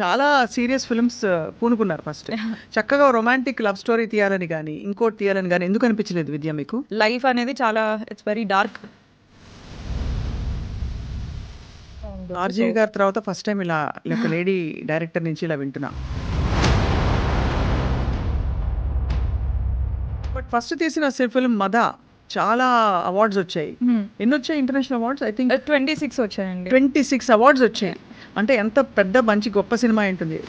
చాలా serious films పూనుకున్నారు first చక్కగా రొమాంటిక్ లవ్ స్టోరీ తీయాలని కానీ ఇంకోటి తీయాలని కానీ ఎందుకు అనిపించలేదు విద్య మీకు? లైఫ్ అనేది చాలా ఇట్స్ వెరీ డార్క్ ఆర్జీవి గారి తర్వాత ఫస్ట్ టైం ఇలా ఒక లేడీ డైరెక్టర్ నుంచి ఇలా వింటున్నా. బట్ ఫస్ట్ తీసిన ఫిల్మ్ మద చాలా అవార్డ్స్ వచ్చాయి. ఎన్ని వచ్చాయి international awards I think twenty six వచ్చాయండి. ట్వంటీ సిక్స్ అవార్డ్స్ వచ్చాయి. అంటే ఎంత పెద్ద మంచి గొప్ప సినిమా ఉంటుంది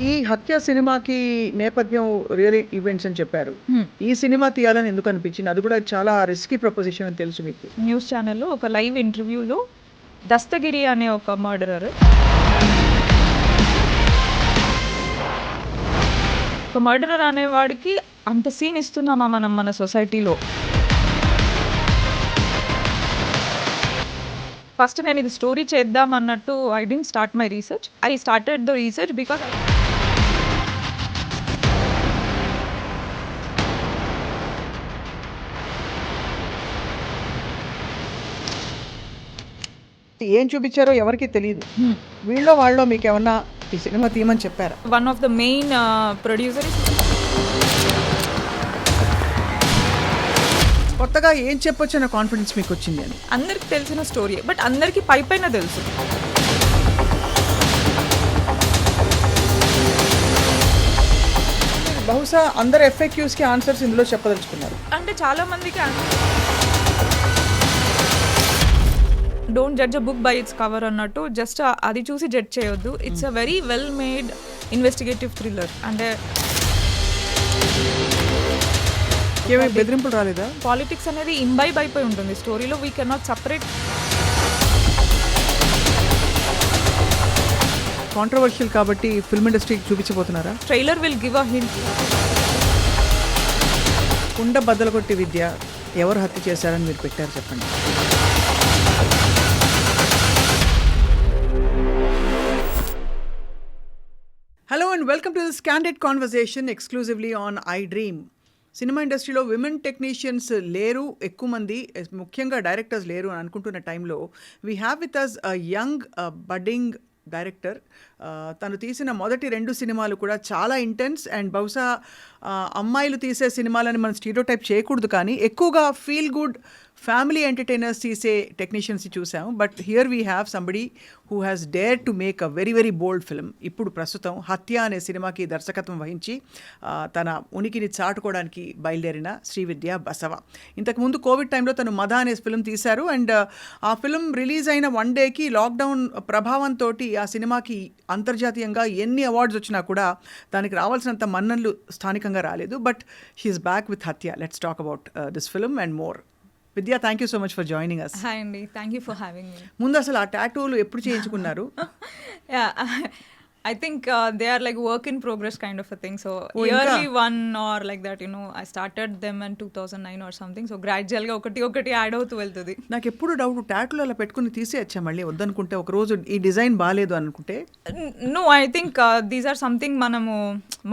ఈ హత్య సినిమాకి నేపథ్యం రియల్ ఈవెంట్స్ అని చెప్పారు. ఈ సినిమా తీయాలని ఎందుకు అనిపించింది? అది కూడా చాలా రిస్కీ ప్రపోజిషన్ అని తెలుసు మీకు. న్యూస్ ఛానల్లో ఒక లైవ్ ఇంటర్వ్యూలో దస్తగిరి అనే ఒక మర్డరర్. ఒక మర్డరర్ అనేవాడికి అంత సీన్ ఇస్తున్నామా మనం మన సొసైటీలో ఫస్ట్ నేను ఇది స్టోరీ చేద్దాం అన్నట్టు I didn't start my research. I started the research because ఏం చూపించారో ఎవరికి తెలియదు వీళ్ళో వాళ్ళో మీకు ఏమన్నా ఈ సినిమా తీయమని చెప్పారా? One of the main producer కొత్తగా ఏం చెప్పొచ్చు అనే కాన్ఫిడెన్స్ మీకు వచ్చింది అని? అందరికి తెలిసిన స్టోరీ బట్ అందరికి పై పైన తెలుసు. బహుశా అందరు ఎఫ్ఏక్యూస్కి ఆన్సర్స్ ఇందులో చెప్పదలుచుకున్నారు. అంటే చాలా మందికి don't judge a book by its cover అన్నట్టు జస్ట్ అది చూసి జడ్జ్ చేయొద్దు. It's a very well made investigative thriller అంటే ఏమీ బెదిరింపులు రాలేదా? పాలిటిక్స్ అనేది ఇంబైబ్ అయిపోయి ఉంటుంది. స్టోరీలో వీ కెనాట్ సపరేట్ కాంట్రవర్షియల్ కాబట్టి ఫిల్మ్ ఇండస్ట్రీకి చూపించబోతున్నారా? Trailer will give a hint కుండ బద్దలు కొట్టి విద్య ఎవరు హత్య చేశారని మీరు పెట్టారు చెప్పండి. Hello and welcome to this candid conversation exclusively on I Dream cinema ఇండస్ట్రీలో విమెన్ టెక్నీషియన్స్ లేరు ఎక్కువ మంది ముఖ్యంగా డైరెక్టర్స్ లేరు అని అనుకుంటున్న టైంలో we have with us a young budding director తను తీసిన మొదటి రెండు సినిమాలు కూడా చాలా ఇంటెన్స్ అండ్ బహుశా అమ్మాయిలు తీసే సినిమాలని మనం స్టీరియో టైప్ చేయకూడదు కానీ ఎక్కువగా ఫీల్ గుడ్ ఫ్యామిలీ ఎంటర్టైనర్స్ తీసే టెక్నీషియన్స్ చూసాము. But here we have somebody who has dare to make a very very bold film ఇప్పుడు ప్రస్తుతం హత్య అనే సినిమాకి దర్శకత్వం వహించి తన ఉనికిని చాటుకోవడానికి బయలుదేరిన శ్రీవిద్య బసవ. ఇంతకుముందు కోవిడ్ టైంలో తను మద అనే ఫిల్మ్ తీశారు. అండ్ ఆ ఫిల్మ్ రిలీజ్ అయిన వన్ డేకి లాక్డౌన్ ప్రభావంతో ఆ సినిమాకి అంతర్జాతీయంగా ఎన్ని అవార్డ్స్ వచ్చినా కూడా దానికి రావాల్సినంత మన్ననలు స్థానికంగా రాలేదు. But she's back with Hathya. Let's talk about this film and more Vidya thank you so much for joining us hi అండి. Thank you for having me ముందు అసలు ఆ టాటూలు ఎప్పుడు చేయించుకున్నారు? i think uh, they are like work in progress kind of a thing. So Oh, yearly ఇంకా? one or like that you know i started them in 2009 or something. So gradually ఒకటి ఒకటి add అవుతూ వెళ్తుంది. నాకు ఎప్పుడు doubt టాటూలు అలా పెట్టుకుని తీసేయచ్చా మళ్ళీ? వద్దనుకుంటే ఒక రోజు ఈ డిజైన్ బాగాలేదు అనుకుంటే? No I think these are something మనము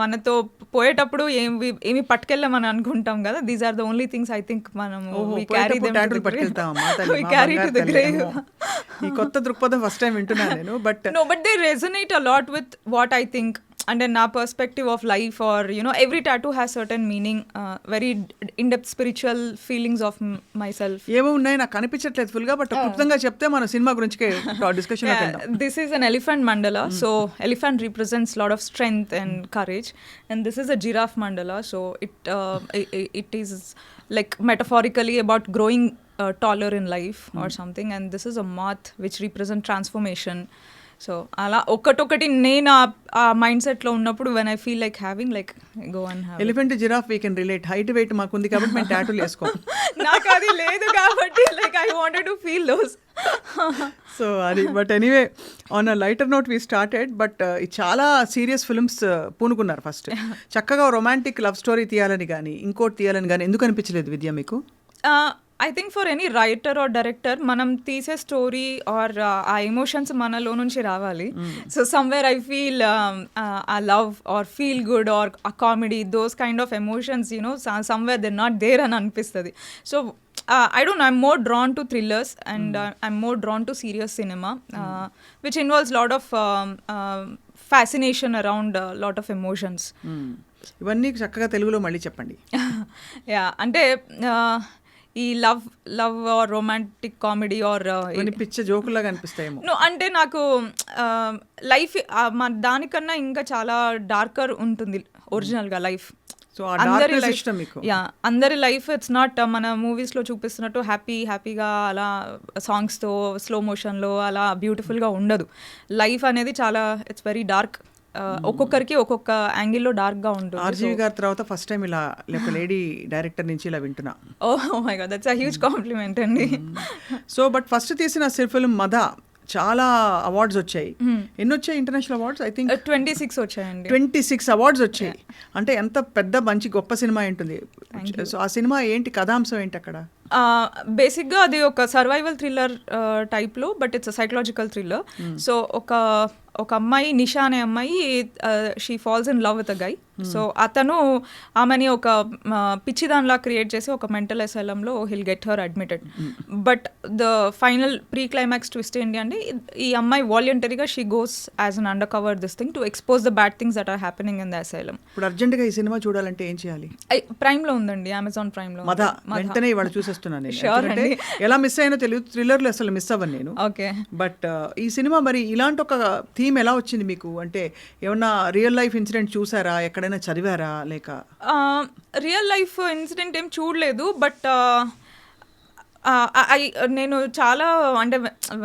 మనతో పోయేటప్పుడు ఏమి ఏమి పట్టుకెళ్ళామని అనుకుంటాం కదా. These are the only things I think మనము grave. అమ్మో. ఈ కొత్త దృక్పథం ఫస్ట్ టైం వింటున్నాను నేను but no but they resonate a lot with what i think and in our perspective of life or you know every tattoo has certain meaning uh, very in-depth spiritual feelings of m- myself ఏమో ఉన్నాయి నాకు కనిపించట్లేదు ఫుల్గా but క్లుప్తంగా చెప్తే మన cinema గురించి discussion yeah, this is an elephant mandala so elephant represents a lot of strength and courage and this is a giraffe mandala so it uh, i- i- it is like metaphorically about growing uh, taller in life or something and this so అలా ఒక్కటొక్కటి నేను ఆ- ఆ mind సెట్లో ఉన్నప్పుడు when I feel like having like go and have elephant giraffe we can relate height weight మాకు ఉంది కాబట్టి మేము టాటూలు వేసుకోం. నాకు అది లేదు కాబట్టి like I wanted to feel those so అది but anyway on a lighter note we started but చాలా సీరియస్ ఫిల్మ్స్ పూనుకున్నారు ఫస్ట్ చక్కగా రొమాంటిక్ లవ్ స్టోరీ తీయాలని కానీ ఇంకోటి తీయాలని కానీ ఎందుకు అనిపించలేదు విద్య మీకు? I think for any writer or director మనం తీసే స్టోరీ ఆర్ ఆ ఎమోషన్స్ మనలో నుంచి రావాలి. So somewhere I feel uh love or feel good or uh comedy those kind of emotions you know somewhere they're not there అని అనిపిస్తుంది. So I don't I'm more drawn to thrillers and I'm more drawn to serious cinema which involves lot of fascination around lot of emotions ఇవన్నీ చక్కగా తెలుగులో మళ్ళీ చెప్పండి. Yeah అంటే ఈ love love or romantic comedy or పిచ్చ జోకులాగా అనిపిస్తాయేమో. No అంటే నాకు లైఫ్ మన దానికన్నా ఇంకా చాలా డార్కర్ ఉంటుంది ఒరిజినల్గా లైఫ్. సో యా అందరి లైఫ్ ఇట్స్ నాట్ మన మూవీస్లో చూపిస్తున్నట్టు హ్యాపీ హ్యాపీగా అలా సాంగ్స్తో స్లో మోషన్లో అలా బ్యూటిఫుల్గా ఉండదు. లైఫ్ అనేది చాలా ఇట్స్ వెరీ డార్క్. ఒక్కొక్కరికి ఒక్కొక్క యాంగిల్లో డార్క్గా ఉంటుంది. ఆర్జీవి గారి తర్వాత ఫస్ట్ టైం ఇలా ఒక లేడీ డైరెక్టర్ నుంచి ఇలా వింటున్నా. ఓ my god that's a huge compliment అండి. సో బట్ ఫస్ట్ తీసిన సెల్ ఫిల్మ్ మద చాలా అవార్డ్స్ వచ్చాయి. ఎన్ని వచ్చాయి international awards I think twenty six వచ్చాయండి. ట్వంటీ సిక్స్ అవార్డ్స్ వచ్చాయి అంటే ఎంత పెద్ద మంచి గొప్ప సినిమా ఉంటుంది సో ఆ సినిమా ఏంటి కథాంశం ఏంటి అక్కడ? బేసిక్గా అది ఒక సర్వైవల్ థ్రిల్లర్ టైప్లో but it's psychological thriller so ఒక ఒక అమ్మాయి నిషా అనే అమ్మాయి she falls in love with a guy so అతను ఆమెని ఒక పిచ్చిదాన్లా క్రియేట్ చేసి ఒక mental అసైలంలో he'll get her admitted but the final pre climax twist ఏంటి అంటే ఈ అమ్మాయి వాలంటరీగా she goes as an undercover this thing to expose the bad things that are happening in the asylum ఇప్పుడు అర్జెంటుగా ఈ సినిమా చూడాలంటే ఏం చేయాలి? ప్రైమ్లో ఉందండి అమెజాన్ ప్రైమ్లో వెంటనే చూసేస్తున్నాను నేను. ఎలా మిస్ అయినా తెలియదు థ్రిల్లర్లు అసలు మిస్ అవ్వను నేను. ఓకే. బట్ ఈ సినిమా మరి ఇలాంటి ఒక థీమ్ ఎలా వచ్చింది మీకు? అంటే ఏమన్నా రియల్ లైఫ్ ఇన్సిడెంట్ చూసారా? ఎక్కడైనా చదివారా? లేక రియల్ లైఫ్ ఇన్సిడెంట్ ఏం చూడలేదు. బట్ నేను చాలా అంటే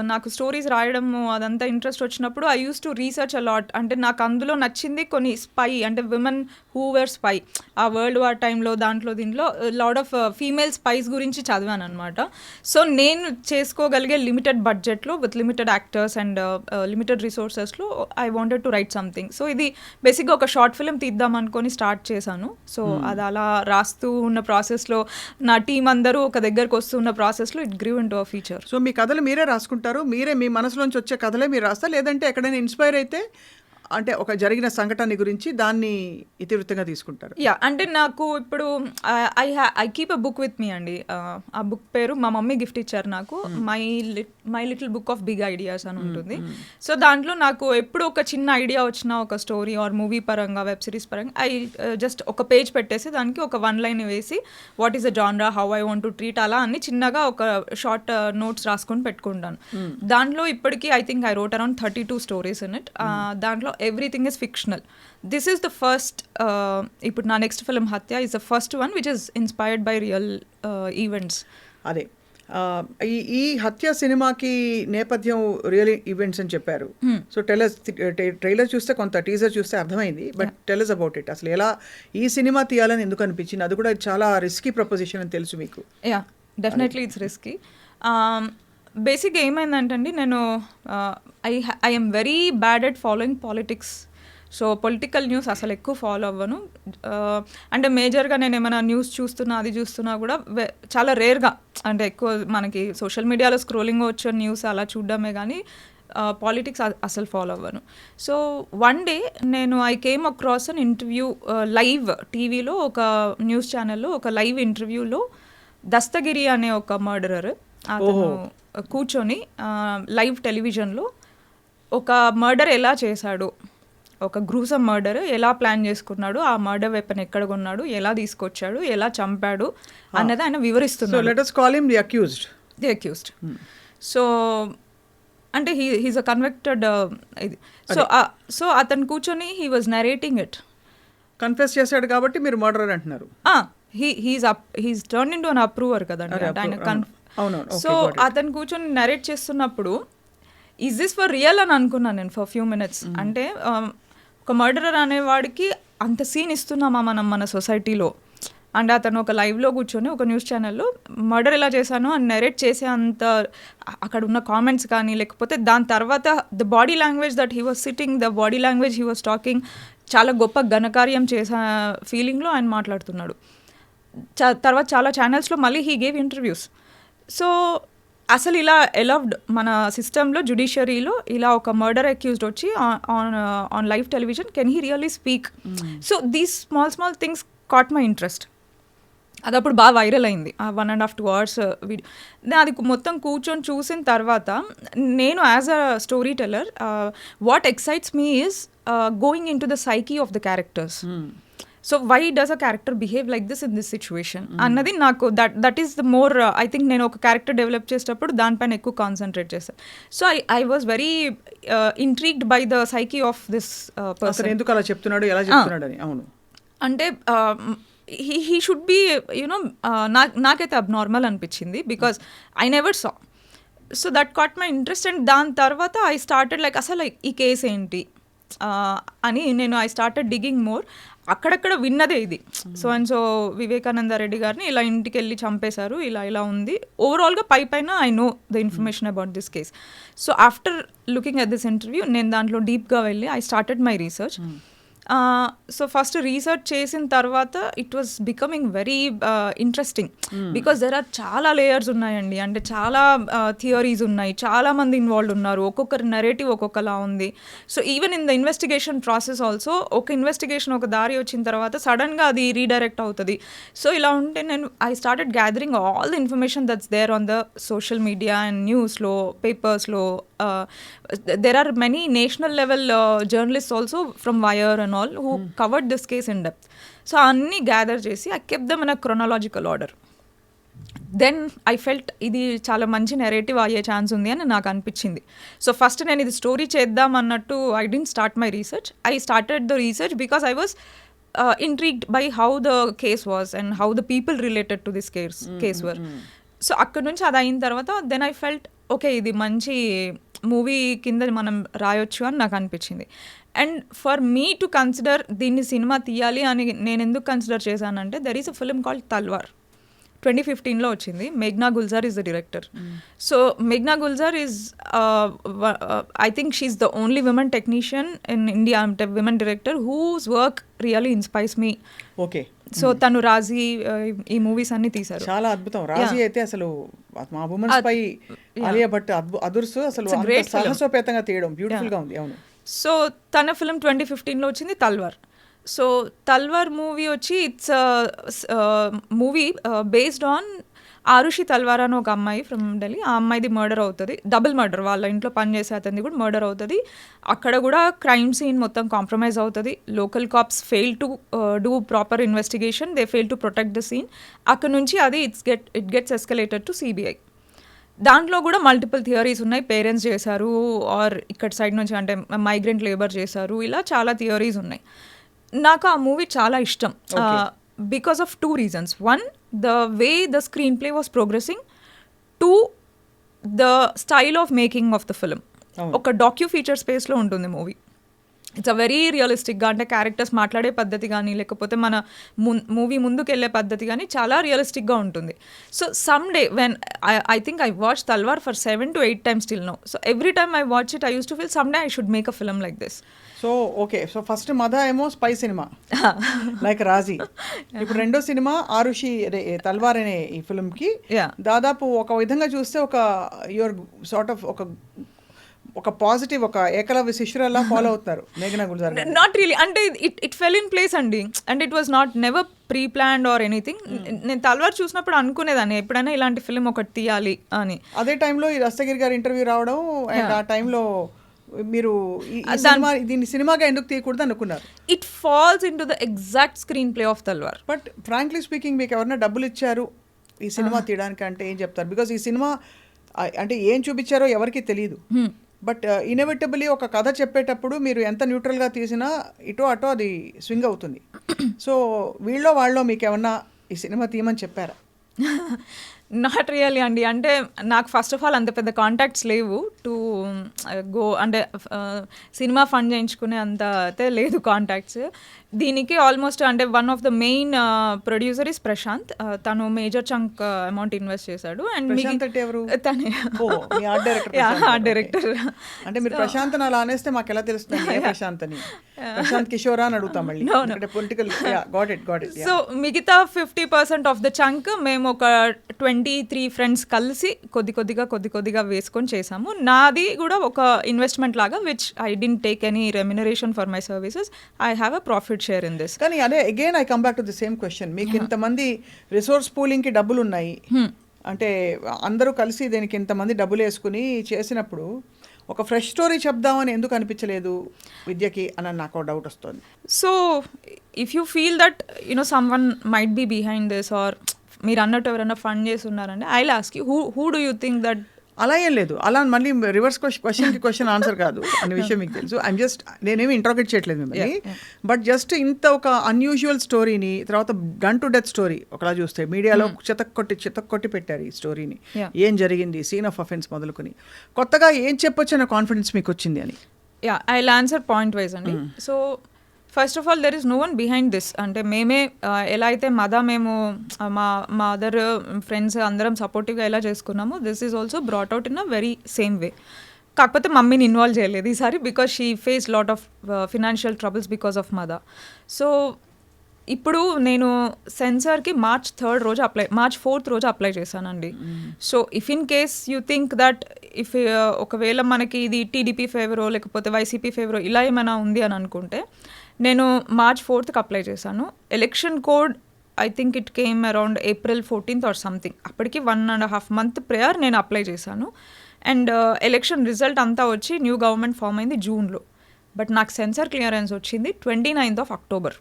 నాకు స్టోరీస్ రాయడం అదంతా ఇంట్రెస్ట్ వచ్చినప్పుడు I use to research a lot అంటే నాకు అందులో నచ్చింది కొన్ని స్పై అంటే women who were spy uh world war టైంలో దాంట్లో దీంట్లో లాడ్ ఆఫ్ ఫీమేల్ స్పైస్ గురించి చదివాను అనమాట సో నేను చేసుకోగలిగే లిమిటెడ్ బడ్జెట్లో with limited actors and limited రిసోర్సెస్లో I wanted to write something so ఇది బేసిక్గా ఒక షార్ట్ ఫిల్మ్ తీద్దాం అనుకొని స్టార్ట్ చేశాను సో అది అలా రాస్తూ ఉన్న ప్రాసెస్లో నా టీం అందరూ ఒక దగ్గరకు వస్తున్న ప్రాసెస్లో it grew into a feature so మీ కథలు మీరే రాసుకుంటారు. మీరే మీ మనసులోంచి వచ్చే కథలే మీరు రాస్తారు లేదంటే ఎక్కడైనా ఇన్స్పైర్ అయితే అంటే ఒక జరిగిన సంఘటన గురించి దాన్ని ఇతివృత్తంగా తీసుకుంటారు. యా అంటే నాకు ఇప్పుడు I I keep a book with me అండి. Uh, ఆ బుక్ పేరు మా మమ్మీ గిఫ్ట్ ఇచ్చారు నాకు. My my little book of big ideas అని ఉంటుంది. సో దాంట్లో నాకు ఎప్పుడు ఒక చిన్న ఐడియా వచ్చిన ఒక స్టోరీ ఆర్ మూవీ పరంగా వెబ్ సిరీస్ పరంగా ఐ జస్ట్ ఒక పేజ్ పెట్టేసి దానికి ఒక వన్ లైన్ వేసి what is the genre how I want to treat అలా అని చిన్నగా ఒక షార్ట్ నోట్స్ రాసుకొని పెట్టుకుంటాను. దాంట్లో ఇప్పటికీ I think I wrote around thirty two stories in it దాంట్లో everything is fictional this is the first ఇప్పుడు నా next film Hathya is the first one which is inspired by real events అదే. ఈ ఈ హత్య సినిమాకి నేపథ్యం రియల్ ఈవెంట్స్ అని చెప్పారు. సో టెలస్ ట్రైలర్ చూస్తే కొంత టీజర్ చూస్తే అర్థమైంది బట్ టెలస్ అబౌట్ ఇట్ అసలు ఎలా ఈ సినిమా తీయాలని ఎందుకు అనిపించింది? అది కూడా చాలా రిస్కీ ప్రపోజిషన్ అని తెలుసు మీకు. యా డెఫినెట్లీ ఇట్స్ రిస్కీ బేసిక్గా ఏమైందంటండి నేను I I'm very bad at following politics so political news అసలు ఎక్కువ ఫాలో అవ్వను. అంటే మేజర్గా నేను ఏమైనా న్యూస్ చూస్తున్నా అది చూస్తున్నా కూడా చాలా రేర్గా అంటే ఎక్కువ మనకి సోషల్ మీడియాలో స్క్రోలింగ్ వచ్చే న్యూస్ అలా చూడడమే కానీ పాలిటిక్స్ అసలు ఫాలో అవ్వను. సో వన్ డే నేను I came across an interview live టీవీలో ఒక న్యూస్ ఛానల్లో ఒక లైవ్ ఇంటర్వ్యూలో దస్తగిరి అనే ఒక మర్డరర్ అతను కూర్చొని లైవ్ టెలివిజన్లో ఒక మర్డర్ ఎలా చేశాడు ఒక గ్రూసమ్ మర్డర్ ఎలా ప్లాన్ చేసుకున్నాడు ఆ మర్డర్ వెపన్ ఎక్కడ కొన్నాడు ఎలా తీసుకొచ్చాడు ఎలా చంపాడు అన్నది ఆయన వివరిస్తున్నాడు. లెట్ సో అంటే హీ హీస్ అ కన్వెక్టెడ్ ఇది. సో సో అతను కూర్చొని he was narrating it confess చేశాడు కాబట్టి మీరు మర్డర్ అంటున్నారు. He he's up he's turn into an approver కదండి. ఆయన సో. అతను కూర్చొని నరేట్ చేస్తున్నప్పుడు ఈజ్ దిస్ ఫర్ రియల్ అని అనుకున్నాను నేను ఫర్ ఫ్యూ మినిట్స్ అంటే um, ఒక మర్డరర్ అనేవాడికి అంత సీన్ ఇస్తున్నామా మనం మన సొసైటీలో అండ్ అతను ఒక లైవ్లో కూర్చొని ఒక న్యూస్ ఛానల్లో మర్డర్ ఎలా చేశాను? అని నెరేట్ చేసే అంత అక్కడ ఉన్న కామెంట్స్ కానీ లేకపోతే దాని తర్వాత the body language that he was sitting the body language he was talking చాలా గొప్ప ఘనకార్యం చేసే ఫీలింగ్లో ఆయన మాట్లాడుతున్నాడు. తర్వాత చాలా ఛానల్స్లో మళ్ళీ హీ గేవ్ ఇంటర్వ్యూస్ సో అసలు ఇలా ఎలవ్డ్ మన సిస్టంలో జుడిషియరీలో ఇలా ఒక మర్డర్ అక్యూజ్డ్ వచ్చి on on live television can he really speak? So these small small things caught my interest. అది అప్పుడు బాగా వైరల్ అయింది. ఆ one and half two hours video. నేను అది మొత్తం కూర్చొని చూసిన తర్వాత నేను as a storyteller what excites me is going into the psyche of the characters so why does a character behave like this in this situation అన్నది నాకు that that is the more I think నేను ఒక character develop చేసేటప్పుడు దానిపైన ఎక్కువ concentrate చేస్తాను so I I was very intrigued by the psyche of this person ఎందుకు అలా చెప్తున్నాడు ఎలా చెప్తున్నాడు అని అవును. అంటే he he should be you know నా నాకైతే అబ్నార్మల్ అనిపించింది because I never saw so that caught my interest and దాని తర్వాత ఐ స్టార్టెడ్ లైక్ అసలు like ఈ కేస్ ఏంటి? Uh, అని నేను ఐ స్టార్టెడ్ డిగింగ్ మోర్ అక్కడక్కడ విన్నదే ఇది. So and so Vivekananda Reddy గారిని ఇలా ఇంటికి వెళ్ళి చంపేశారు ఇలా ఇలా ఉంది. ఓవరాల్గా పై పైన I know the information about this case so after looking at this interview నేను దాంట్లో డీప్గా వెళ్ళి I started my research so first research చేసిన తర్వాత it was becoming very interesting because there are చాలా లేయర్స్ ఉన్నాయండి. అంటే చాలా థియరీస్ ఉన్నాయి. చాలా మంది ఇన్వాల్వ్ ఉన్నారు. ఒక్కొక్కరి నెరేటివ్ ఒక్కొక్కలా ఉంది. So even in the investigation process also ఒక ఇన్వెస్టిగేషన్ ఒక దారి వచ్చిన తర్వాత సడన్గా అది రీడైరెక్ట్ అవుతుంది. సో ఇలా ఉంటే నేను I started gathering all the information that's there on the social media and న్యూస్లో పేపర్స్లో there are many national level journalist also from wire and all who covered this case in depth so అన్నీ gather చేసి I kept them in a chronological order then I felt ఇది చాలా మంచి narrative అయ్యే chance ఉంది అని నాకు అనిపించింది. సో ఫస్ట్ నేను ఇది స్టోరీ చేద్దాం అన్నట్టు I didn't start my research I started the research because I was intrigued by how the case was and how the people related to this case case were so అక్కడ నుంచి అది అయిన తర్వాత then I felt okay ఇది మంచి movie కింద మనం రాయొచ్చు అని నాకు అనిపించింది. And for me to consider దీన్ని సినిమా తీయాలి అని నేను ఎందుకు కన్సిడర్ చేశానంటే there is a film called Talwar twenty ఫిఫ్టీన్లో వచ్చింది. మేఘ్నా Gulzar is the director so మేఘ్నా Gulzar is I think she is the only women technician in India అంటే women director who's work really inspires me okay so తను రాజీ ఈ movies అన్ని తీశారు. చాలా అద్భుతం. రాజీ అయితే అసలు మా ఉమెన్స్ పై ఆలియా భట్ అదుర్సు అసలు. సాహసోపేతంగా తీయడం. బ్యూటిఫుల్గా ఉంది. అవును. సో తన ఫిలిం ట్వంటీ ఫిఫ్టీన్లో వచ్చింది తల్వార్. సో తల్వార్ మూవీ వచ్చి it's movie based on Aarushi Talwar అని ఒక అమ్మాయి ఫ్రమ్ ఢిల్లీ ఆ అమ్మాయిది మర్డర్ అవుతుంది. డబుల్ మర్డర్ వాళ్ళ ఇంట్లో పనిచేసే అతనిది కూడా మర్డర్ అవుతుంది. అక్కడ కూడా క్రైమ్ సీన్ మొత్తం కాంప్రమైజ్ అవుతుంది. Local cops fail to do proper investigation they fail to protect the scene అక్కడ నుంచి అది it's get it gets escalated to CBI దాంట్లో కూడా మల్టిపుల్ థియరీస్ ఉన్నాయి. పేరెంట్స్ చేశారు ఆర్ ఇక్కడ సైడ్ నుంచి అంటే మైగ్రెంట్ లేబర్ చేశారు ఇలా చాలా థియరీస్ ఉన్నాయి. నాకు ఆ మూవీ చాలా ఇష్టం. Because of two reasons one the way the screenplay was progressing two the style of making of the film అవును. ఒక డాక్యూ ఫీచర్ స్పేస్లో ఉంటుంది మూవీ ఇట్స్ అ వెరీ రియలిస్టిక్గా అంటే క్యారెక్టర్స్ మాట్లాడే పద్ధతి కానీ లేకపోతే మన మూవీ ముందుకు వెళ్ళే పద్ధతి కానీ చాలా రియలిస్టిక్గా ఉంటుంది. So someday when I think I watch Talwar for seven to eight times still no so every time I watch it I use to feel someday I should make a film like this so okay so first Madha ఏమో spy సినిమా like Raazi ఇప్పుడు రెండో cinema Arushi తల్వార్ అనే ఈ ఫిల్మ్కి Yeah. దాదాపు ఒక విధంగా చూస్తే ఒక యువర్ సార్ట్ ఆఫ్ ఒక ఒక పాజిటివ్ ఒక ఏకలవ్య శిష్యురలా ఫాలో అవుతారు మేఘనా గుల్జార్. నాట్ రియలీ అంటే it it fell in place అండి. And it was not never preplanned or anything నేను తల్వార్ చూసినప్పుడు అనుకునేదాన్ని ఎప్పుడైనా ఇలాంటి ఫిల్మ్ ఒకటి తీయాలి అని. అదే టైంలో ఈ రస్తగిరి గారి ఇంటర్వ్యూ రావడం అండ్ ఆ టైంలో మీరు దాన్- సినిమా దీన్ని సినిమాగా ఎందుకు తీయకూడదు అనుకున్నారు? It falls into the exact screenplay of Talwar. But frankly speaking మీకు ఎవరైనా డబ్బులు ఇచ్చారు ఈ సినిమా తీయడానికి అంటే ఏం చెప్తారు? బికాజ్ ఈ సినిమా అంటే ఏం చూపించారో ఎవరికీ తెలియదు. బట్ ఇన్ఎవిటబుల్లీ ఒక కథ చెప్పేటప్పుడు మీరు ఎంత న్యూట్రల్గా తీసినా ఇటో అటో అది స్వింగ్ అవుతుంది. సో వీళ్ళో వాళ్ళో మీకు ఏమన్నా ఈ సినిమా తీయమని చెప్పారా? నాట్ రియల్లీ అండి. అంటే నాకు ఫస్ట్ ఆఫ్ ఆల్ అంత పెద్ద కాంటాక్ట్స్ లేవు. టు గో అంటే సినిమా ఫండ్ చేయించుకునే అంత అయితే లేదు కాంటాక్ట్స్ దీనికి ఆల్మోస్ట్ అంటే one of the main producer is Prashant. తను మేజర్ చంక్ అమౌంట్ ఇన్వెస్ట్ చేశాడు. అండ్ తనే. Art director. అంటే మీరు ప్రశాంత్ అలా అనేస్తే మాకు ఎలా తెలుస్తుంది ప్రశాంత్ అని ప్రశాంత్ కిషోరా అని అడుగుతాం మళ్ళీ. Political got it got it so మిగతా fifty percent of the chunk మేము ఒక ట్వంటీ ట్వంటీ త్రీ ఫ్రెండ్స్ కలిసి కొద్ది కొద్దిగా కొద్ది కొద్దిగా వేసుకొని చేసాము నాది కూడా ఒక ఇన్వెస్ట్మెంట్ లాగా which I didn't take any remuneration for my services I have a profit share in this కానీ అదే again I come back to the same question మీకు ఇంతమంది రిసోర్స్ పూలింగ్కి డబ్బులు ఉన్నాయి అంటే అందరూ కలిసి దీనికి ఇంతమంది డబ్బులు వేసుకుని చేసినప్పుడు ఒక ఫ్రెష్ స్టోరీ చెప్దామని ఎందుకు అనిపించలేదు విద్యకి అని నాకు డౌట్ వస్తుంది so if you feel that you know someone might be behind this or మీరు అన్నట్టు ఎవరైనా ఫండ్ చేసి ఉన్నారంటే I'll ask who who do you think that అలా ఏం లేదు. అలా మళ్ళీ రివర్స్ క్వశ్చన్కి క్వశ్చన్ ఆన్సర్ కాదు. అనే విషయం మీకు తెలుసు. ఐమ్ జస్ట్ నేనేమి ఇంట్రాగేట్ చేయట్లేదు మిమ్మల్ని. బట్ జస్ట్ ఇంత ఒక అన్యూజువల్ స్టోరీని తర్వాత గన్ టు డెత్ స్టోరీ ఒకలా చూస్తే మీడియాలో చితక్ కొట్టి చితక్ కొట్టి పెట్టారు ఈ స్టోరీని. ఏం జరిగింది? సీన్ ఆఫ్ అఫెన్స్ మొదలుకొని. కొత్తగా ఏం చెప్పొచ్చు అనే కాన్ఫిడెన్స్ మీకు వచ్చింది అని? Yeah I answer point wise అండి so first of all there is no one behind this అంటే మేమే ఎలా అయితే మదా మేము మా మా అదర్ ఫ్రెండ్స్ అందరం సపోర్టివ్గా ఎలా చేసుకున్నామో this is also brought out in a very same way కాకపోతే మమ్మీని ఇన్వాల్వ్ చేయలేదు ఈసారి because she face lot of financial troubles because of Madha. So ఇప్పుడు నేను సెన్సార్కి మార్చ్ థర్డ్ రోజు అప్లై మార్చ్ ఫోర్త్ రోజు అప్లై చేశానండి. So if in case you think that if ఒకవేళ మనకి ఇది టీడీపీ ఫేవరో లేకపోతే వైసీపీ ఫేవరో ఇలా ఏమైనా ఉంది అని అనుకుంటే నేను మార్చ్ ఫోర్త్కి అప్లై చేశాను. Election code I think it came around April fourteenth or something. అప్పటికి one and half month prior నేను అప్లై చేశాను. అండ్ ఎలక్షన్ రిజల్ట్ అంతా వచ్చి న్యూ గవర్నమెంట్ ఫామ్ అయింది జూన్లో. బట్ నాకు సెన్సార్ క్లియరెన్స్ వచ్చింది ట్వంటీ నైన్త్ ఆఫ్ అక్టోబర్.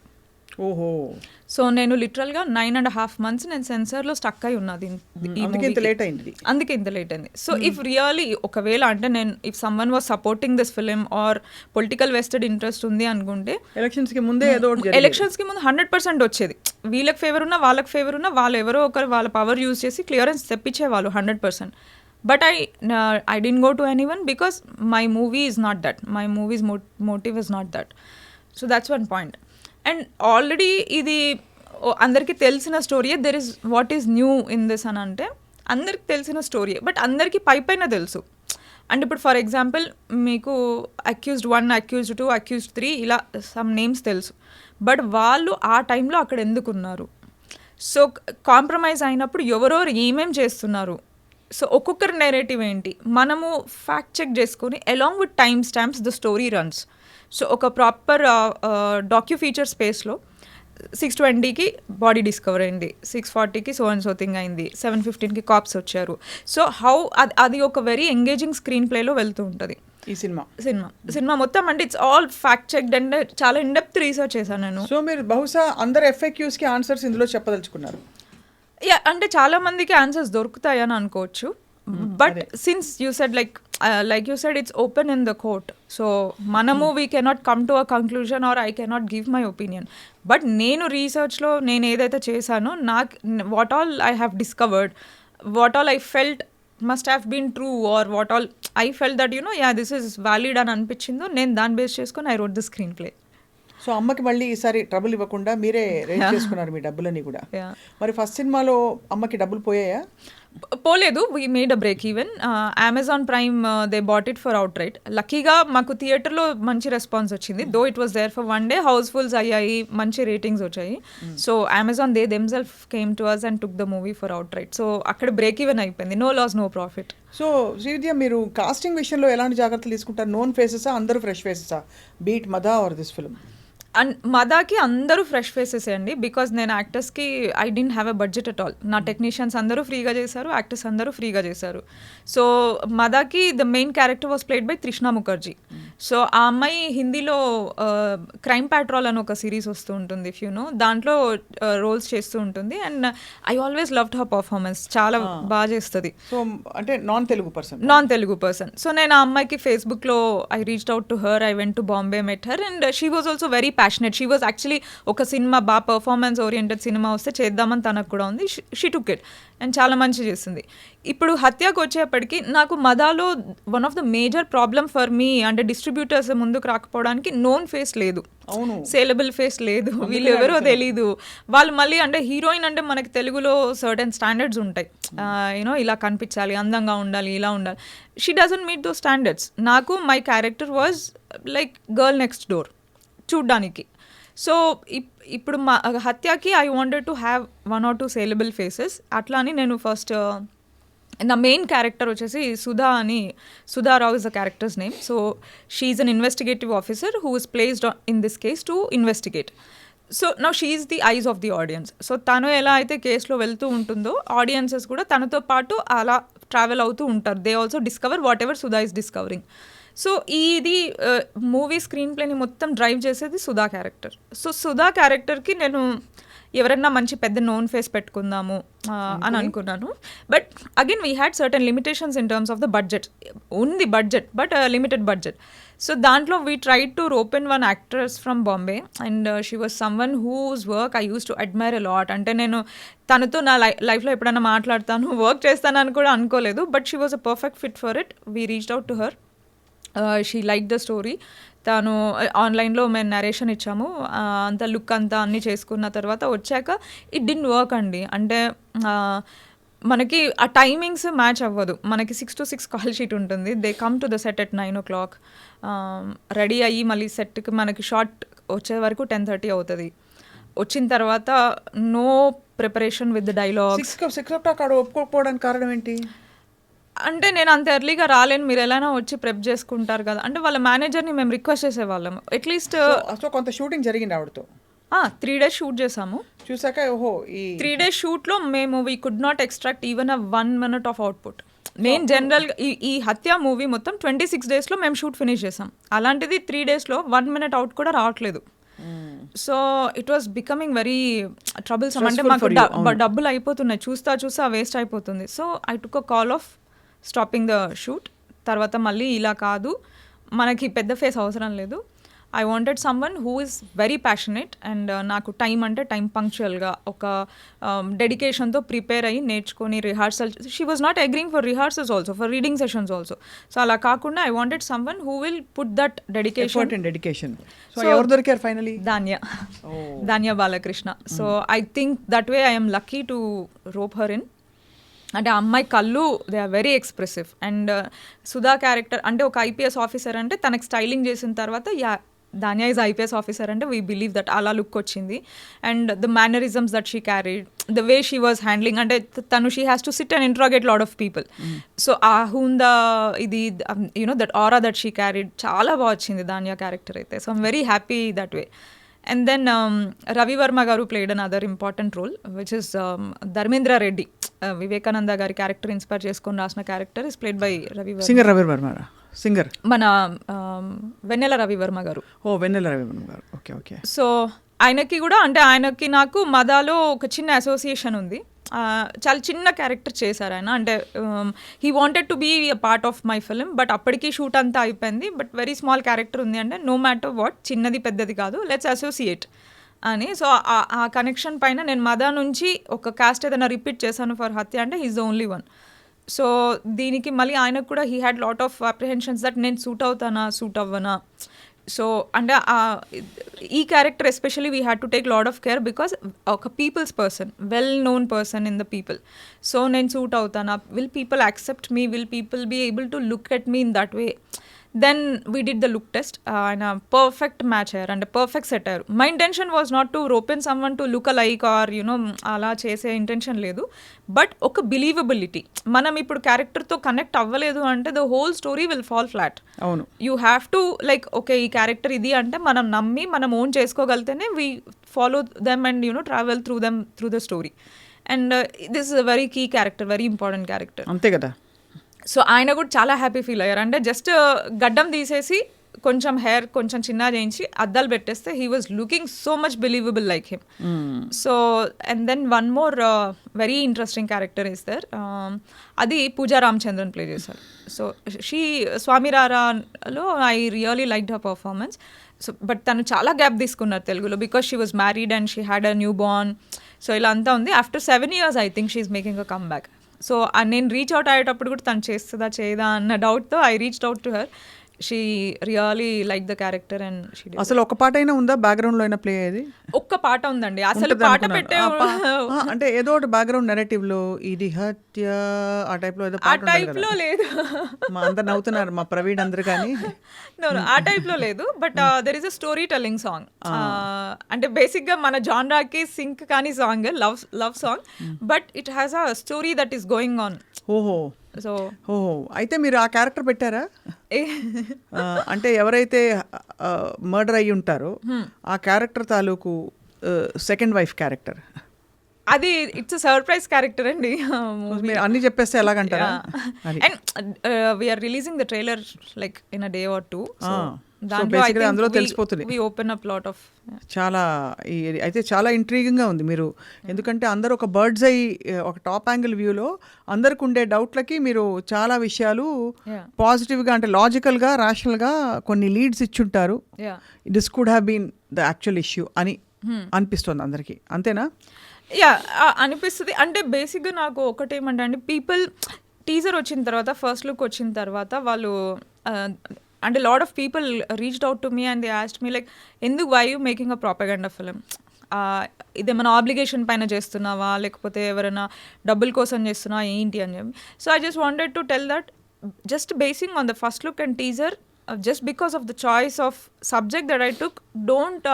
ఓహో. సో నేను లిటరల్గా నైన్ అండ్ హాఫ్ మంత్స్ నేను సెన్సార్లో స్టక్ అయి ఉన్నది ఇంత. లేట్ అయింది. అందుకే ఇంత లేట్ అయింది. సో ఇఫ్ రియలీ ఒకవేళ అంటే నేను if someone was supporting this film or political vested interest ఉంది అనుకుంటే ఎలక్షన్స్కి ముందే ఏదో ఒకటి జరిగేది. ఎలక్షన్స్కి ముందు హండ్రెడ్ పర్సెంట్ వచ్చేది. వీళ్ళకి ఫేవర్ ఉన్నా వాళ్ళకి ఫేవర్ ఉన్నా వాళ్ళు ఎవరో ఒకరు వాళ్ళ పవర్ యూజ్ చేసి clearance తెప్పించేవాళ్ళు hundred percent. But I I didn't go to anyone because my movie is not that. My movie's motive is not that. So that's one point. And already ఇది అందరికీ తెలిసిన స్టోరీయే there is what is new in this అని అంటే అందరికి తెలిసిన story but అందరికీ పై పైన తెలుసు. అంటే ఇప్పుడు ఫర్ ఎగ్జాంపుల్ మీకు accused one accused two accused three ఇలా సమ్ నేమ్స్ తెలుసు. బట్ వాళ్ళు ఆ టైంలో అక్కడ ఎందుకున్నారు? సో కాంప్రమైజ్ అయినప్పుడు ఎవరో ఏమేం చేస్తున్నారు? సో ఒక్కొక్కరి నెరేటివ్ ఏంటి? మనము ఫ్యాక్ట్ చెక్ చేసుకొని along with time stamps the story runs so ఒక ప్రాపర్ డాక్యూ ఫీచర్ స్పేస్లో సిక్స్ ట్వంటీకి బాడీ డిస్కవర్ అయింది. సిక్స్ ఫార్టీకి సో అండ్ సో థింగ్ అయింది. సెవెన్ ఫిఫ్టీన్కి కాప్స్ వచ్చారు. సో హౌ అది అది ఒక వెరీ ఎంగేజింగ్ స్క్రీన్ ప్లేలో వెళ్తూ ఉంటుంది. ఈ సినిమా? సినిమా. సినిమా మొత్తం అంటే it's all fact checked and చాలా ఇండెప్త్ రీసెర్చ్ చేశాను నేను. సో మీరు బహుశా అందరు ఎఫ్ఎక్యూస్కి ఆన్సర్స్ ఇందులో చెప్పదలుచుకున్నారు. యా అంటే చాలా మందికి ఆన్సర్స్ దొరుకుతాయని అనుకోవచ్చు. But since you said like like you said it's open in the court so మనము we cannot come to a conclusion or I cannot give my opinion but నేను రీసెర్చ్లో నేను ఏదైతే చేశానో నాకు what all I have discovered what all I felt must have been true or what all I felt that you know yeah this is valid అని అనిపించిందో నేను దాన్ని బేస్ చేసుకొని I wrote the screenplay so అమ్మకి మళ్ళీ ఈసారి trouble ఇవ్వకుండా మీరే రేజ్ చేసుకున్నారు మీ డబ్బులని కూడా. మరి ఫస్ట్ సినిమాలో అమ్మకి డబ్బులు పోయాయా? పోలేదు we made a break even Amazon prime they bought it for outright లక్కీగా మాకు థియేటర్లో మంచి రెస్పాన్స్ వచ్చింది. Though it was there for one day housefulls అయ్యాయి మంచి రేటింగ్స్ వచ్చాయి. So Amazon they themself came to us and took the movie for outright so అక్కడ break even అయిపోయింది. No loss no profit so Srividya మీరు casting విషయంలో ఎలాంటి జాగ్రత్తలు తీసుకుంటారు? నోన్ ఫేసెసా అందరూ fresh ఫేసెసా but Madha or this film and మదాకి అందరూ ఫ్రెష్ ఫేసెస్ అండి. బికాజ్ నేను యాక్టర్స్కి I didn't have a budget at all నా టెక్నీషియన్స్ అందరూ ఫ్రీగా చేశారు యాక్టర్స్ అందరూ ఫ్రీగా చేశారు. So మదాకి the main character was played by Trishna Mukherjee so ఆ అమ్మాయి హిందీలో క్రైమ్ ప్యాట్రోల్ అని ఒక సిరీస్ వస్తూ ఉంటుంది ఇఫ్ యూ నో దాంట్లో రోల్స్ చేస్తూ ఉంటుంది. And I always loved her performance చాలా బాగా చేస్తుంది. సో అంటే non Telugu person non Telugu person so నేను ఆ అమ్మాయికి ఫేస్బుక్లో I reached out to her I went to Bombay met her and she was also very passionate she was actually ఒక cinema బాగా పర్ఫార్మెన్స్ ఓరియంటెడ్ సినిమా వస్తే చేద్దామని తనకు కూడా ఉంది. షీ టుక్ ఇట్ అండ్ చాలా మంచి చేసింది. ఇప్పుడు హత్యకు వచ్చేప్పటికి నాకు మదాలో one of the major problem for me అంటే డిస్ట్రిబ్యూటర్స్ ముందుకు రాకపోవడానికి నోన్ ఫేస్ లేదు. అవును. సేలబుల్ ఫేస్ లేదు. వీళ్ళు ఎవరో తెలీదు. వాళ్ళు మళ్ళీ అంటే హీరోయిన్ అంటే మనకి తెలుగులో సర్టెన్ స్టాండర్డ్స్ ఉంటాయి. యూనో ఇలా కనిపించాలి అందంగా ఉండాలి ఇలా ఉండాలి. She doesn't meet those standards నాకు my character was like girl next door చూడ్డానికి. సో ఇప్పుడు మా హత్యకి I wanted to have one or two saleable faces అట్లా అని నేను ఫస్ట్ నా మెయిన్ క్యారెక్టర్ వచ్చేసి సుధా అని Sudha Rao is a character's name so she's an investigative officer who is placed in this case to investigate so now she's the eyes of the audience so తను ఎలా అయితే కేసులో వెళ్తూ ఉంటుందో audiences కూడా తనతో పాటు అలా ట్రావెల్ అవుతూ ఉంటారు. They also discover whatever Sudha is discovering so ఇది మూవీ స్క్రీన్ ప్లేని మొత్తం డ్రైవ్ చేసేది సుధా క్యారెక్టర్ సో సుధా క్యారెక్టర్కి నేను ఎవరైనా మంచి పెద్ద నోన్ ఫేస్ పెట్టుకుందాము అని అనుకున్నాను. But again we had certain limitations in terms of the budget ఉంది budget but limited budget so దాంట్లో we try to open one actress from Bombay and she was someone whose work I use to admire lot అంటే నేను తనతో నా లై లైఫ్లో ఎప్పుడైనా మాట్లాడతాను వర్క్ చేస్తానని కూడా అనుకోలేదు but she was a perfect fit for it we reached out to her she like the story తను ఆన్లైన్లో మేము నరేషన్ ఇచ్చాము. అంత లుక్ అంతా అన్నీ చేసుకున్న తర్వాత వచ్చాక ఇట్ డిన్ వర్క్ అండి. అంటే మనకి ఆ టైమింగ్స్ మ్యాచ్ అవ్వదు. మనకి six to six call sheet ఉంటుంది. They come to the set at nine o'clock ready అయ్యి మళ్ళీ సెట్కి మనకి షార్ట్ వచ్చే వరకు టెన్ థర్టీ అవుతుంది. వచ్చిన తర్వాత no preparation with dialogue six six o'clock ఆడ ఒప్పుకోకపోవడానికి కారణం ఏంటి? అంటే నేను అంత ఎర్లీగా రాలేను. మీరు ఎలానో వచ్చి ప్రెప్ చేసుకుంటారు కదా. అంటే వాళ్ళ మేనేజర్ని మేము రిక్వెస్ట్ చేసేవాళ్ళం. అట్లీస్ట్ సో కొంత షూటింగ్ జరిగింది ఆవిడతో. త్రీ డేస్ షూట్ చేసాము చూసాక ఓహో ఈ త్రీ డేస్ షూట్లో మేము we could not extract even a one minute of output నేను జనరల్గా ఈ ఈ హత్య మూవీ మొత్తం ట్వంటీ సిక్స్ డేస్లో మేము షూట్ ఫినిష్ చేసాం అలాంటిది త్రీ డేస్లో వన్ మినిట్ అవుట్ కూడా రావట్లేదు. So it was becoming very troubles అంటే మాకు. డబ్బులు అయిపోతున్నాయి. చూస్తా చూస్తా వేస్ట్ అయిపోతుంది. So I took a call of stopping the shoot తర్వాత మళ్ళీ ఇలా కాదు. మనకి పెద్ద ఫేస్ అవసరం లేదు. I wanted someone who is very passionate and నాకు టైం అంటే టైం పంక్చువల్గా ఒక డెడికేషన్తో ప్రిపేర్ అయ్యి నేర్చుకొని rehearsal she was not agreeing for rehearsals also for reading sessions also so అలా కాకుండా I wanted someone who will put that dedication dedication ఎవరు దొరికారు finally Dhanya. Dhanya Balakrishna. So I think that way I'm lucky to rope her in అంటే ఆ అమ్మాయి కళ్ళు they are very expressive and Sudha character అంటే ఒక IPS officer అంటే తనకి స్టైలింగ్ చేసిన తర్వాత yeah Dhanya is IPS officer అంటే వీ బిలీవ్ దట్ అలా లుక్ వచ్చింది. And the mannerisms that she carried the way she was handling అంటే తను she has to sit and interrogate lot of people so ఆ హూంద ఇది you know that aura that she carried చాలా బాగా వచ్చింది ధాన్య క్యారెక్టర్ అయితే. So I'm very happy that way and then Ravi Varma garu played another important role which is Dharmendra Reddy Vivekananda గారి character inspire చేసుకొని రాసిన character is played by Ravi singer Ravi Varma singer మన um, Vennela Ravi Varma garu. ఓ వెన్నెల రవి వర్మ గారు. Okay okay so ఆయనకి కూడా అంటే ఆయనకి నాకు మదాలో ఒక చిన్న అసోసియేషన్ ఉంది. చాలా చిన్న క్యారెక్టర్ చేశారు ఆయన. అంటే he wanted to be a part of my film but అప్పటికి షూట్ అంతా అయిపోయింది. బట్ వెరీ స్మాల్ క్యారెక్టర్ ఉంది అంటే నో మ్యాటర్ వాట్ చిన్నది పెద్దది కాదు లెట్స్ అసోసియేట్ అని. సో ఆ- కనెక్షన్ పైన నేను మదా నుంచి ఒక కాస్ట్ ఏదైనా రిపీట్ చేశాను ఫర్ హత్య అంటే he's the only one so దీనికి మళ్ళీ ఆయనకు కూడా he had lot of apprehensions that నేను సూట్ అవుతానా సూట్ అవ్వనా? సో అంటే ఈ character especially we had to take lot of care because ఒక peoples person well known person in the people so నేను సూట్ అవుతానా? Will people accept me will people be able to look at me in that way then we did the look test ఆయన perfect match అయ్యారు అంటే perfect set అయ్యారు. My intention was not to rope in someone to look alike or you know అలా చేసే intention లేదు. But ఒక believability మనం ఇప్పుడు క్యారెక్టర్తో కనెక్ట్ అవ్వలేదు అంటే the whole story will fall flat అవును. You have to like okay ఈ క్యారెక్టర్ ఇది అంటే మనం నమ్మి మనం own చేసుకోగలితేనే we follow them and you know travel through them through the story and this is a very key character very important character అంతే కదా? So ఆయన కూడా చాలా హ్యాపీ ఫీల్ అయ్యారు. అంటే జస్ట్ గడ్డం తీసేసి కొంచెం హెయిర్ కొంచెం చిన్న చేయించి అద్దాలు పెట్టేస్తే he was looking so much believable like him so and then one more very interesting character is there అది పూజా రామచంద్రన్ ప్లే చేశారు. So she స్వామిరారాలో I really like her performance so but తను చాలా గ్యాప్ తీసుకున్నారు తెలుగులో because she was married and she had a newborn so ఇలా అంతా ఉంది. After seven years I think she's making a comeback so నేను reach out అయ్యేటప్పుడు కూడా తను చేస్తుందా చేయదా అన్న డౌట్తో I reach out to her she really like the character and she అసలు ఒక పాట అయినా ఉందా బ్యాక్గ్రౌండ్లో అయినా ప్లే అయ్యేది? ఒక్క పాట ఉందండి. అసలు పాట. పెట్టే అంటే ఏదో ఒకటి బ్యాక్గ్రౌండ్ నెరేటివ్లో ఇది హత్య ఆ టైప్లో ఏదో ఆ టైప్. లో లేదు. మా అందరు నవ్వుతున్నారు మా ప్రవీణ్ అందరు కానీ. ఆ టైప్లో లేదు. But there is a storytelling song అంటే బేసిక్గా మన జాన్రాకి సింక్ కానీ song love love song but it has a story that is going on ఓహో. సో ఓహో అయితే మీరు ఆ క్యారెక్టర్ పెట్టారా? అంటే ఎవరైతే మర్డర్ అయ్యి ఉంటారో ఆ క్యారెక్టర్ తాలూకు సెకండ్ వైఫ్ క్యారెక్టర్ అది ఇట్స్ సర్ప్రైజ్ క్యారెక్టర్ అండి మీరు అన్ని చెప్పేస్తే ఎలాగంటారా? And we're releasing the trailer like in a day or two అందులో తెలిసిపోతుంది. ఓపెన్ అప్ లాట్ ఆఫ్ చాలా అయితే చాలా ఇంట్రీగింగ్గా ఉంది మీరు. ఎందుకంటే అందరూ ఒక బర్డ్స్ ఐ ఒక టాప్ యాంగిల్ వ్యూలో అందరికి ఉండే డౌట్లకి మీరు చాలా విషయాలు Yeah. పాజిటివ్గా అంటే లాజికల్గా గా కొన్ని leads ఇచ్చుంటారు. This could have been the actual issue అని అనిపిస్తుంది అందరికీ. అంతేనా? యా అనిపిస్తుంది. అంటే బేసిక్గా నాకు ఒకటేమంటే అండి పీపుల్ టీజర్ వచ్చిన తర్వాత ఫస్ట్ లుక్ వచ్చిన తర్వాత వాళ్ళు అంటే lot of people reached out to me and they asked me like ఎందుకు why you making a propaganda film ఇదేమైనా ఆబ్లిగేషన్ పైన చేస్తున్నావా? లేకపోతే ఎవరైనా డబ్బుల కోసం చేస్తున్నావా? ఏంటి? అని చెప్పి. So I just wanted to tell that just basing on the first look and teaser just because of the choice of subject that I took don't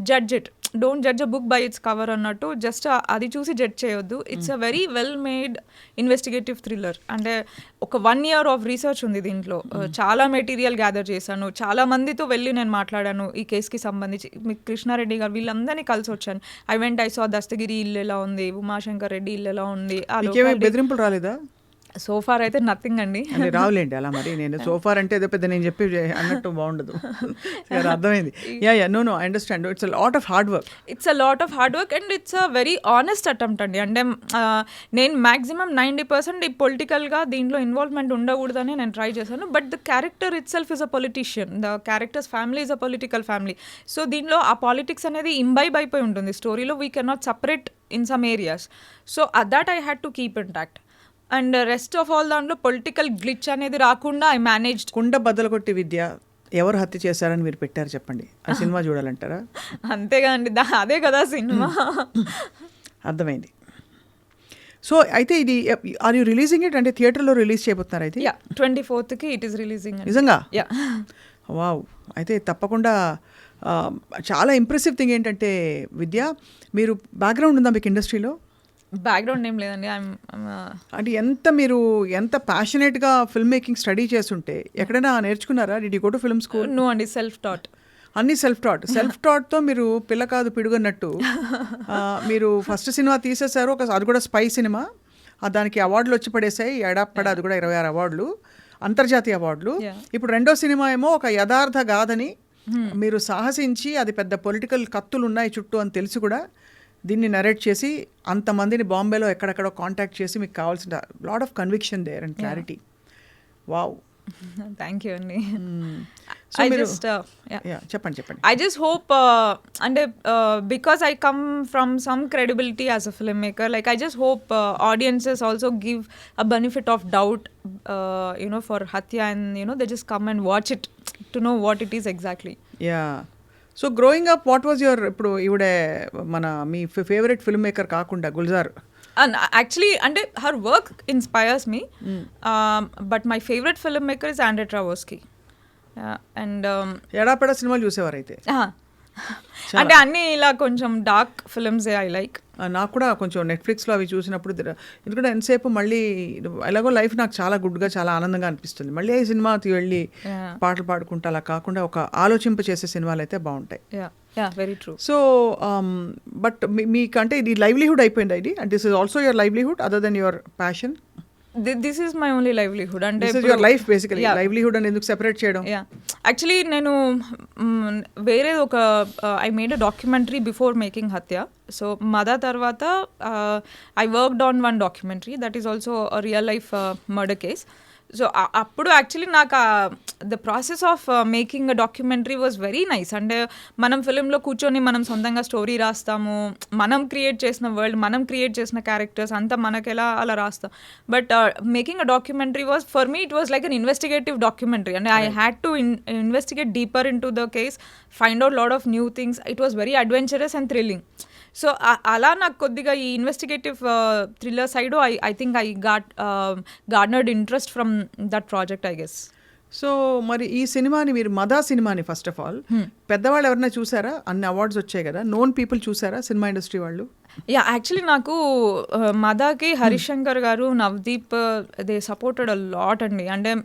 judge it. Don't judge a book by its cover అన్నట్టు just అది చూసి judge చేయొద్దు. It's a very well made investigative thriller అంటే ఒక one year of research ఉంది దీంట్లో. Uh, చాలా material gather చేశాను. చాలా మందితో వెళ్ళి నేను మాట్లాడాను ఈ కేసుకి సంబంధించి. మీ కృష్ణారెడ్డి గారు వీళ్ళందరినీ కలిసి వచ్చాను. I went I saw Dastagiri ఇల్లు ఎలా ఉంది ఉమాశంకర్ రెడ్డి ఇల్లు ఎలా ఉంది బెదిరింపులు రాలేదా? సో ఫార్ అయితే నథింగ్ అండి. రావులేండి అలా మరి? నేను సోఫార్ అంటే ఏదో పెద్ద నేను చెప్పి అన్నట్టు బాగుండదు. అర్థమైంది. Yeah yeah no no I understand it's lot of hard work it's a lot of hard work and it's a very honest attempt అండి. అంటే నేను మ్యాక్సిమం నైంటీ పర్సెంట్ ఈ పొలిటికల్గా దీంట్లో ఇన్వాల్వ్మెంట్ ఉండకూడదని నేను ట్రై చేశాను. But the character itself is a politician the character's family is a political family so దీనిలో ఆ పాలిటిక్స్ అనేది ఇంబైబ్ అయిపోయి ఉంటుంది. స్టోరీలో we can not separate in some areas so that I had to keep intact and rest of all దాంట్లో political glitch అనేది రాకుండా I managed కుండ బద్దలు కొట్టి విద్య ఎవరు హత్య చేశారని మీరు పెట్టారు చెప్పండి. ఆ సినిమా చూడాలంటారా? అంతేగా అండి దా- అదే కదా సినిమా. అర్థమైంది. సో అయితే ఇది ఆర్ యూ రిలీజింగ్ ఇట్ అంటే థియేటర్లో రిలీజ్ చేయబోతున్నారు అయితే? యా ట్వంటీ ఫోర్త్కి ఇట్ ఈస్ రిలీజింగ్ నిజంగా? యా వావ్ అయితే తప్పకుండా ఆ, చాలా ఇంప్రెసివ్ థింగ్ ఏంటంటే విద్య మీరు బ్యాక్గ్రౌండ్ ఉందా మీకు ఇండస్ట్రీలో బ్యాక్గ్రౌండ్ ఏం లేదండి. అంటే ఎంత మీరు ఎంత ప్యాషనేట్గా ఫిల్మ్ మేకింగ్ స్టడీ చేస్తుంటే ఎక్కడైనా నేర్చుకున్నారా? Did go to film school no అండి సెల్ఫ్ టాట్ అన్ని సెల్ఫ్ టాట్ సెల్ఫ్ టాట్తో మీరు పిల్ల కాదు పిడుగన్నట్టు. మీరు ఫస్ట్ సినిమా తీసేశారు ఒక అది కూడా స్పై సినిమా ఆ, దానికి అవార్డులు వచ్చి పడేసాయి ఎడాపడ అది కూడా ఇరవై ఆరు అవార్డులు అంతర్జాతీయ అవార్డులు. ఇప్పుడు రెండో సినిమా ఏమో ఒక యథార్థ గాథని మీరు సాహసించి అది పెద్ద పొలిటికల్ కత్తులు ఉన్నాయి చుట్టూ అని తెలిసి కూడా దీన్ని నరేట్ చేసి అంతమందిని బాంబేలో ఎక్కడెక్కడో కాంటాక్ట్ చేసి మీకు కావాల్సిన lot of conviction there and clarity wow thank you అండి ఐ జస్ట్ చెప్పండి చెప్పండి. ఐ జస్ట్ హోప్ అంటే because I come from some credibility as a filmmaker like I just hope audiences also give a benefit of doubt you know for Hatya and you know they just come and watch it to know what it is exactly yeah so growing up what was your ఇప్పుడు ఈవిడే మన మీ favourite film maker కాకుండా Gulzar and actually అంటే her work inspires me but my favourite filmmaker is Andrei Tarkovsky and ఎడాపెడా సినిమాలు చూసేవారు అయితే అంటే అన్ని ఇలా కొంచెం డార్క్ ఫిల్మ్స్ ఐ లైక్. నాకు కూడా కొంచెం నెట్ఫ్లిక్స్లో అవి చూసినప్పుడు ఎందుకంటే ఎంతసేపు మళ్ళీ ఎలాగో లైఫ్ నాకు చాలా గుడ్గా చాలా ఆనందంగా అనిపిస్తుంది. మళ్ళీ ఈ సినిమాకి వెళ్ళి. పాటలు పాడుకుంటా అలా కాకుండా ఒక ఆలోచింప చేసే సినిమాలు అయితే బాగుంటాయి. Very true. సో బట్ మీకంటే ఇది లైవ్లీహుడ్ అయిపోయింది ఇది? And this is also your livelihood other than your passion this is my only livelihood అంటే యువర్ లైఫ్ బేసికలీ లైవ్లీహుడ్ అని ఎందుకు సెపరేట్ చేయడం? యా యాక్చువల్లీ నేను వేరే ఒక I made a documentary before making Hatya so Madha తర్వాత I worked on one documentary that is also real life murder case so అప్పుడు actually నాకు the process of making a documentary was very nice అంటే మనం ఫిలింలో కూర్చొని మనం సొంతంగా story రాస్తాము మనం క్రియేట్ చేసిన వరల్డ్ మనం క్రియేట్ చేసిన క్యారెక్టర్స్ అంతా మనకి ఎలా అలా రాస్తాం. But making a documentary was for me it was like an investigative documentary and I had to investigate deeper into the case find out lot of new things it was very adventurous and thrilling so అలా నాకు కొద్దిగా ఈ investigative thriller side I I think I got garnered interest from that project I guess so మరి ఈ సినిమాని మీరు మదా సినిమాని first of all పెద్దవాళ్ళు ఎవరైనా చూసారా? అన్ని అవార్డ్స్ వచ్చాయి కదా. నోన్ పీపుల్ చూసారా సినిమా ఇండస్ట్రీ వాళ్ళు? యా యాక్చువల్లీ నాకు మదాకి Harishankar garu Navdeep they supported a lot అండి. అంటే